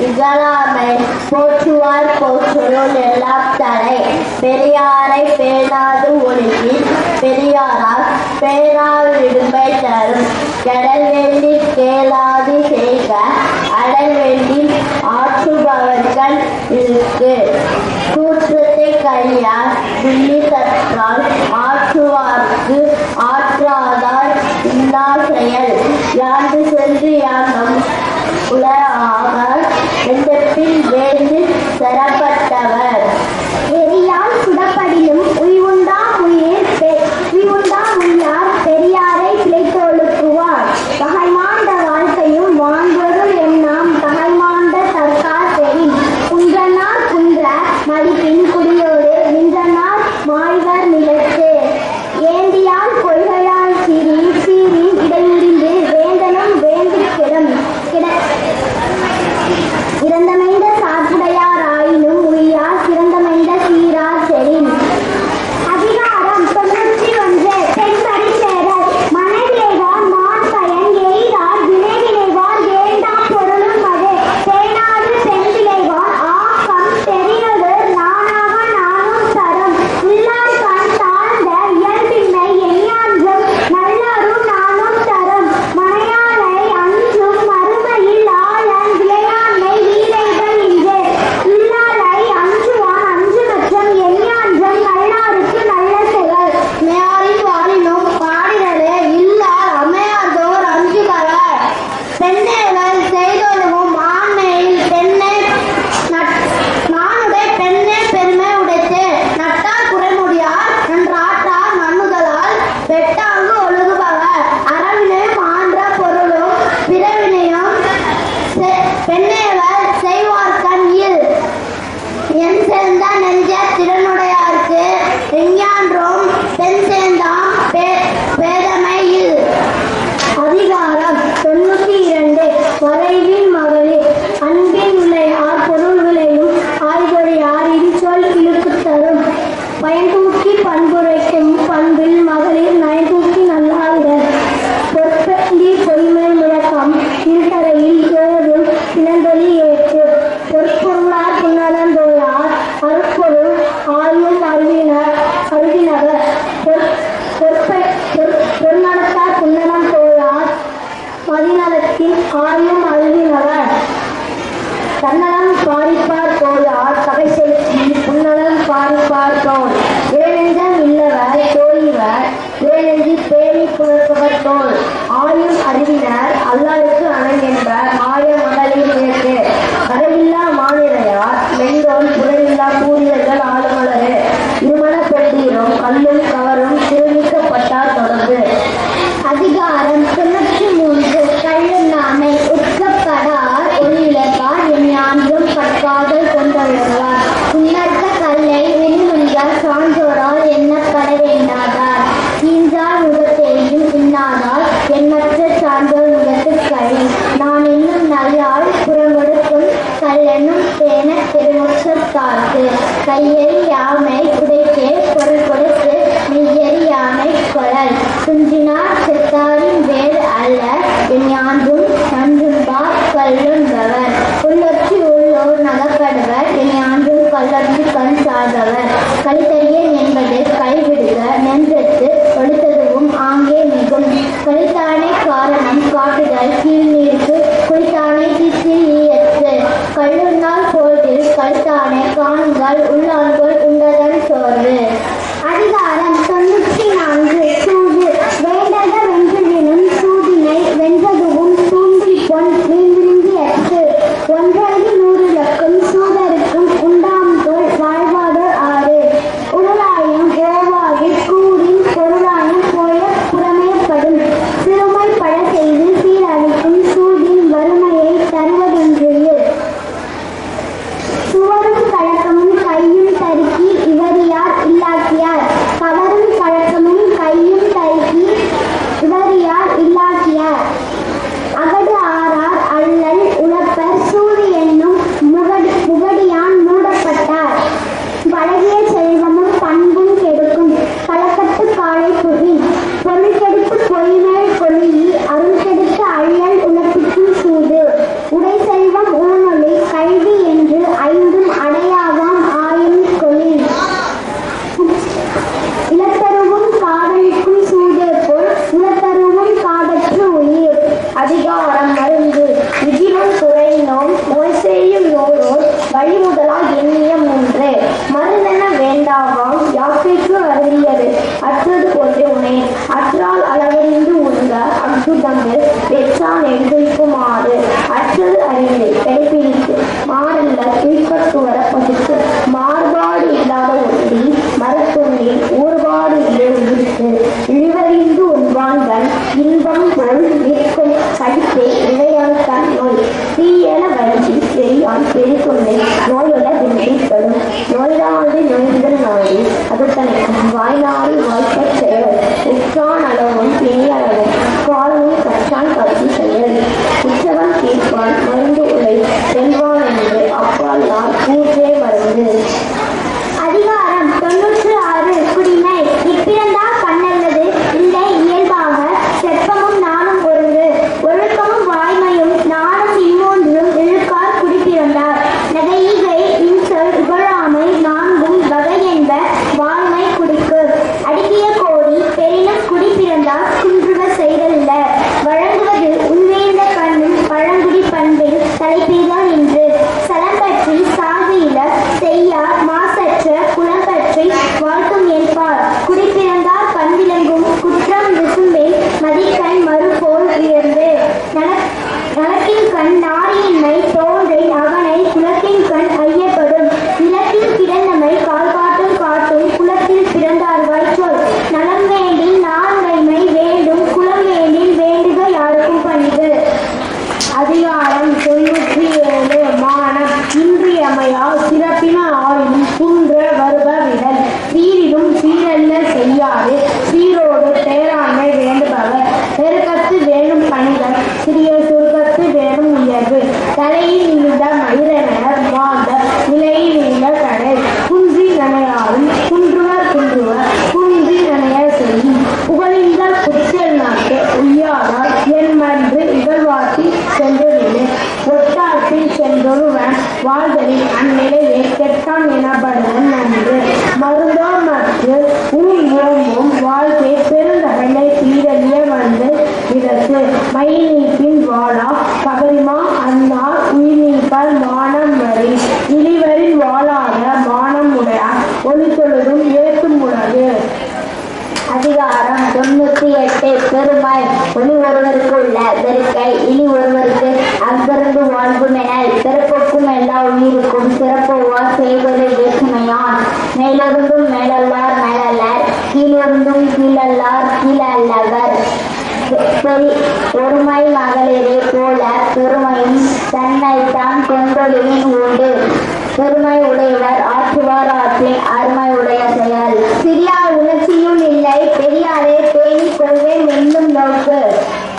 இகழாமை போற்றுவார் போற்றுவோன் எல்லாம் தலை. பெரியாரை பேணாது ஒழுங்கி பெரியாரால் பேரால் விடுமை தரும். கடல் வெள்ளி கேளாது செய்க அடல் வெள்ளி ஆற்றுபவர்கள் இருக்கு. கூற்றத்தை கையால் புள்ளி தற்றால் ஆற்றுவார்க்கு ஆற்றாதார் இன்னா செயல். யாண்டு சென்று யானும் உலக very well எச்சான் எழுதிக்குமாறு அற்றது அறிந்து. வாழ்வும் என பிறப்புக்கும் எல்லா உயிருக்கும் சிறப்புவா செய்வது வேற்றுமையான் மேலிருந்தும் மேலல்லார் மேலல்லர் கீழிருந்தும் கீழல்லார் கீழல்லவர். பெரி ஒருமை மகளிரே போல பெருமையும் தன்னைத்தான் கொண்டொழிவின் உண்டு. பெருமை உடையவர் ஆற்றுவார் ஆற்றின் அருமை உடைய செயல். சிறியார் உணர்ச்சியும் இல்லை பெரியாரே பேணிக் கொள்வேன் என்னும் நோக்கு.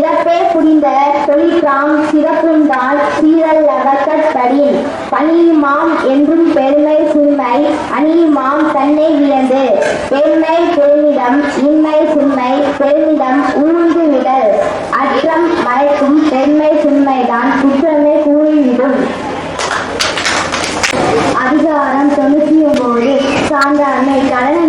இறப்பே புரிந்த தொழிற்றாம் சிறப்புண்டால் சீரல் அவர்கட்படின் பணியுமாம் என்றும் பெருமை சிறுமை அணியுமாம் தன்னை வியந்து. பெருமை பெருமிடம் இன்மை சிறுமை பெருமிடம் ஊழ்ந்து விடல். அற்றம் மறைக்கும் பெருமை சிறுமைதான் குற்றமே கூறிவிடும். அதிகாரம் தொண்ணூற்றி ஒன்பது சான்றாண்மை. கடன